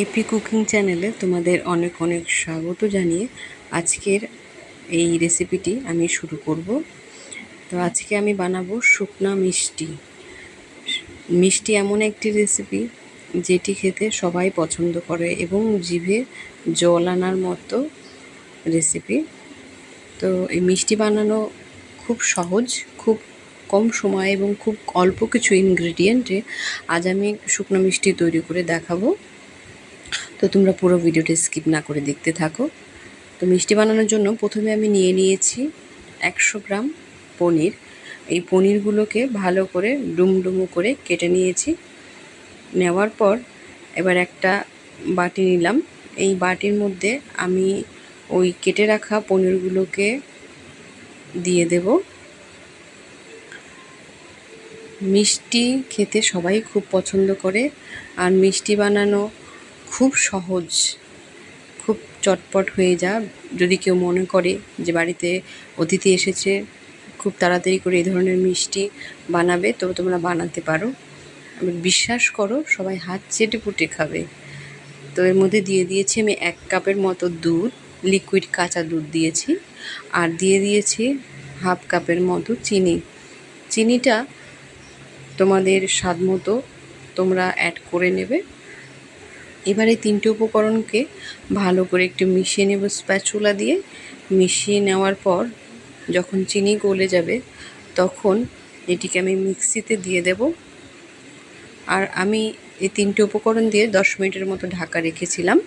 AP cooking চ্যানেলে তোমাদের অনেক অনেক স্বাগত জানিয়ে আজকের এই রেসিপিটি আমি শুরু করব। তো আজকে আমি বানাবো শুকনা মিষ্টি। মিষ্টি এমন একটি রেসিপি যেটি খেতে সবাই পছন্দ করে এবং জিভে জল আনার মতো রেসিপি তো এই মিষ্টি বানানো খুব সহজ, খুব কম সময় এবং খুব অল্প কিছু ইনগ্রেডিয়েন্টে আজ আমি শুকনো মিষ্টি তৈরি করে দেখাবো। তো তোমরা পুরো ভিডিওটি স্কিপ না করে দেখতে থাকো। তো মিষ্টি বানানোর জন্য প্রথমে আমি নিয়ে নিয়েছি একশো গ্রাম পনির। এই পনিরগুলোকে ভালো করে ডুমডুমো করে কেটে নিয়েছি। নেওয়ার পর এবার একটা বাটি নিলাম। এই বাটির মধ্যে আমি ওই কেটে রাখা পনিরগুলোকে দিয়ে দেব। মিষ্টি খেতে সবাই খুব পছন্দ করে। আর মিষ্টি বানানো খুব সহজ, খুব চটপট হয়ে যা। যদি কেউ মনে করে যে বাড়িতে অতিথি এসেছে, খুব তাড়াতাড়ি করে এই ধরনের মিষ্টি বানাবে, তো তোমরা বানাতে পারো। বিশ্বাস করো, সবাই হাত চেটে পুটে খাবে। তো এর মধ্যে দিয়ে দিয়েছি আমি এক কাপের মতো দুধ লিকুইড কাঁচা দুধ দিয়েছি। আর দিয়ে দিয়েছি হাফ কাপের মতো চিনি। চিনিটা তোমাদের স্বাদ মতো তোমরা অ্যাড করে নেবে। এবারে তিনটে উপকরণকে ভালো করে একটু মিশিয়ে নেব স্প্যাচুলা দিয়ে। মিশিয়ে নেওয়ার পর যখন চিনি গলে যাবে, তখন এটিকে আমি মিক্সিতে দিয়ে দেব। আর আমি এই তিনটে উপকরণ দিয়ে দশ মিনিটের মতো ঢাকা রেখেছিলাম।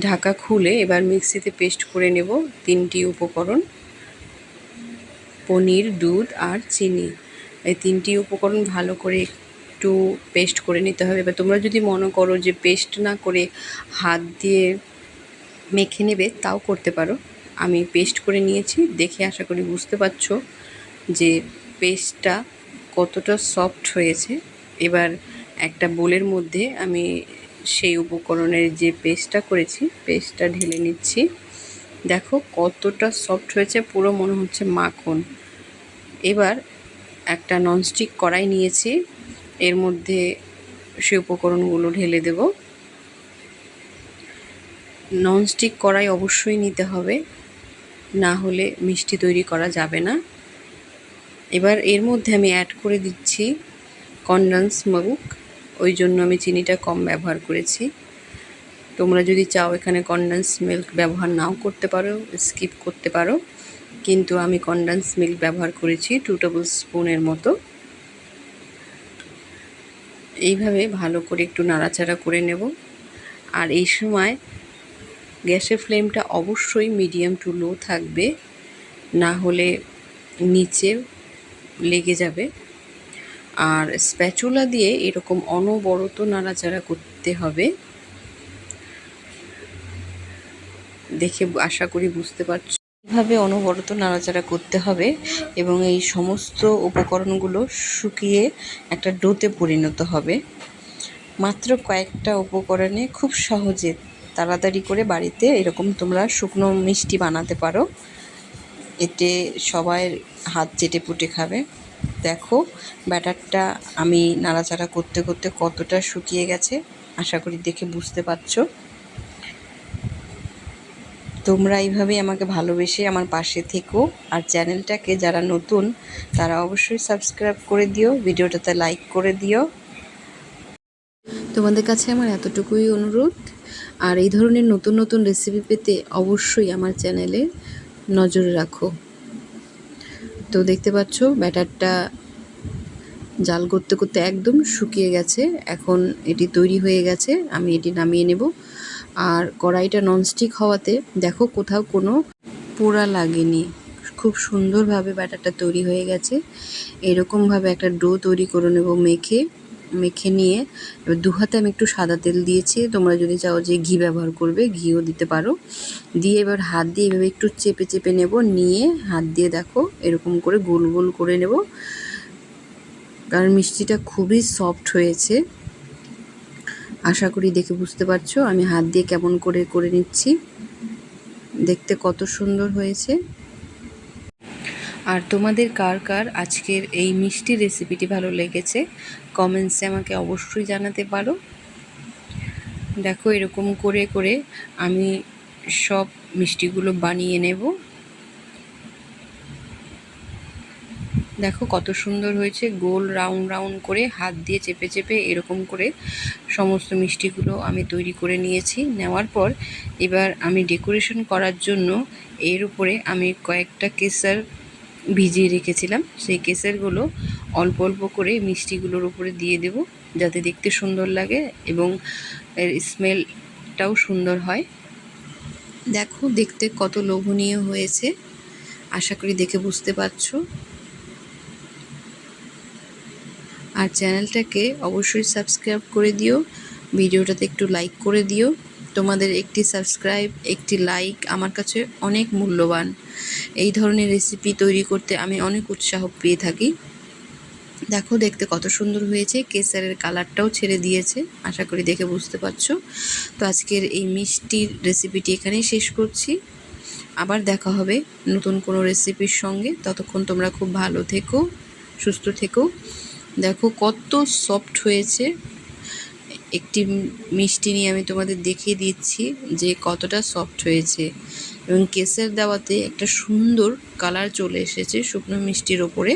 ঢাকা খুলে এবার মিক্সিতে পেস্ট করে নেব তিনটি উপকরণ। পনির, দুধ আর চিনি। এই তিনটি উপকরণ ভালো করে একটু পেস্ট করে নিতে হবে। এবার তোমরা যদি মনে করো যে পেস্ট না করে হাত দিয়ে মেখে নেবে, তাও করতে পারো। আমি পেস্ট করে নিয়েছি, দেখে আশা করি বুঝতে পারছ যে পেস্টটা কতটা সফট হয়েছে। এবার একটা বোলের মধ্যে আমি সেই উপকরণের যে পেস্টটা করেছি পেস্টটা ঢেলে নিচ্ছি। দেখো কতটা সফট হয়েছে, পুরো মনে হচ্ছে মাখন। এবার একটা ননস্টিক কড়াই নিয়েছি। এর মধ্যে সে উপকরণগুলো ঢেলে দেব। ননস্টিক কড়াই অবশ্যই নিতে হবে, না হলে মিষ্টি তৈরি করা যাবে না। এবার এর মধ্যে আমি অ্যাড করে দিচ্ছি কন্ডেন্স মিল্ক ওই জন্য আমি চিনিটা কম ব্যবহার করেছি। তোমরা যদি চাও এখানে কন্ডেন্স মিল্ক ব্যবহার নাও করতে পারো স্কিপ করতে পারো, কিন্তু আমি কন্ডেন্স মিল্ক ব্যবহার করেছি টু টেবিল স্পুনের মতো। এইভাবে ভালো করে একটু নাড়াচাড়া করে নেব। আর এই সময় গ্যাসের ফ্লেমটা অবশ্যই মিডিয়াম টু লো থাকবে, না হলে নিচে লেগে যাবে। আর স্প্যাচুলা দিয়ে এরকম অনবরত নাড়াচাড়া করতে হবে। দেখে আশা করি বুঝতে পারছ এভাবে অনবরত নাড়াচাড়া করতে হবে এবং এই সমস্ত উপকরণগুলো শুকিয়ে একটা ডোতে পরিণত হবে। মাত্র কয়েকটা উপকরণে খুব সহজে তাড়াতাড়ি করে বাড়িতে এরকম তোমরা শুকনো মিষ্টি বানাতে পারো। এতে সবাই হাত চেটে পুটে খাবে। দেখো, ব্যাটারটা আমি নাড়াচাড়া করতে করতে কতটা শুকিয়ে গেছে। আশা করি দেখে বুঝতে পারছ। তোমরা এইভাবে আমাকে ভালোবেসে আমার পাশে থেকো। আর চ্যানেলটাকে যারা নতুন, তারা অবশ্যই সাবস্ক্রাইব করে দিও, ভিডিওটাতে লাইক করে দিও। তোমাদের কাছে আমার এতটুকুই অনুরোধ। আর এই ধরনের নতুন নতুন রেসিপি পেতে অবশ্যই আমার চ্যানেলে নজর রাখো। তো দেখতে পাচ্ছ, ব্যাটারটা জাল করতে করতে একদম শুকিয়ে গেছে। এখন এটি তৈরি হয়ে গেছে, আমি এটি নামিয়ে নেব। আর কড়াইটা ননস্টিক হওয়াতে দেখো কোথাও কোনো পোড়া লাগেনি। খুব সুন্দরভাবে ব্যাটারটা তৈরি হয়ে গেছে। এরকমভাবে একটা ডো তৈরি করে নেব মেখে মেখে নিয়ে। এবার দু হাতে আমি একটু সাদা তেল দিয়েছি। তোমরা যদি চাও যে ঘি ব্যবহার করবে, ঘিও দিতে পারো। দিয়ে এবার হাত দিয়ে এভাবে একটু চেপে চেপে নেব। নিয়ে হাত দিয়ে দেখো এরকম করে গোল গোল করে নেব। কারণ মিষ্টিটা খুবই সফট হয়েছে। আশা করি দেখে বুঝতে পারছ, আমি হাত দিয়ে কেমন করে করে নিচ্ছি। দেখতে কত সুন্দর হয়েছে। আর তোমাদের কার কার আজকের এই মিষ্টি রেসিপিটি ভালো লেগেছে কমেন্টসে আমাকে অবশ্যই জানাতে পারো। দেখো এরকম করে করে আমি সব মিষ্টিগুলো বানিয়ে নেব। দেখো কত সুন্দর হয়েছে, গোল রাউন্ড রাউন্ড করে হাত দিয়ে চেপে চেপে এরকম করে সমস্ত মিষ্টিগুলো আমি তৈরি করে নিয়েছি। নেওয়ার পর এবার আমি ডেকোরেশন করার জন্য এর উপরে আমি কয়েকটা কেসার ভিজিয়ে রেখেছিলাম। সেই কেসারগুলো অল্প অল্প করে মিষ্টিগুলোর উপরে দিয়ে দেব যাতে দেখতে সুন্দর লাগে এবং এর স্মেলটাও সুন্দর হয়। দেখো দেখতে কত লোভনীয় হয়েছে, আশা করি দেখে বুঝতে পারছ। আর চ্যানেলটাকে অবশ্যই সাবস্ক্রাইব করে দিও। ভিডিওটাতে একটু লাইক করে দিও। তোমাদের একটি সাবস্ক্রাইব, একটি লাইক আমার কাছে অনেক মূল্যবান। এই ধরনের রেসিপি তৈরি করতে আমি অনেক উৎসাহ পেয়ে থাকি। দেখো, দেখতে কত সুন্দর হয়েছে। কেসারের কালারটাও ছেড়ে দিয়েছে। আশা করি দেখে বুঝতে পারছ। তো আজকের এই মিষ্টির রেসিপিটি এখানেই শেষ করছি। আবার দেখা হবে নতুন কোনো রেসিপির সঙ্গে। ততক্ষণ তোমরা খুব ভালো থেকো, সুস্থ থেকো। দেখো, কত সফট হয়েছে। একটি মিষ্টি নিয়ে আমি তোমাদের দেখিয়ে দিচ্ছি যে কতটা সফট হয়েছে। এবং কেসের দেওয়াতে একটা সুন্দর কালার চলে এসেছে শুকনো মিষ্টির ওপরে।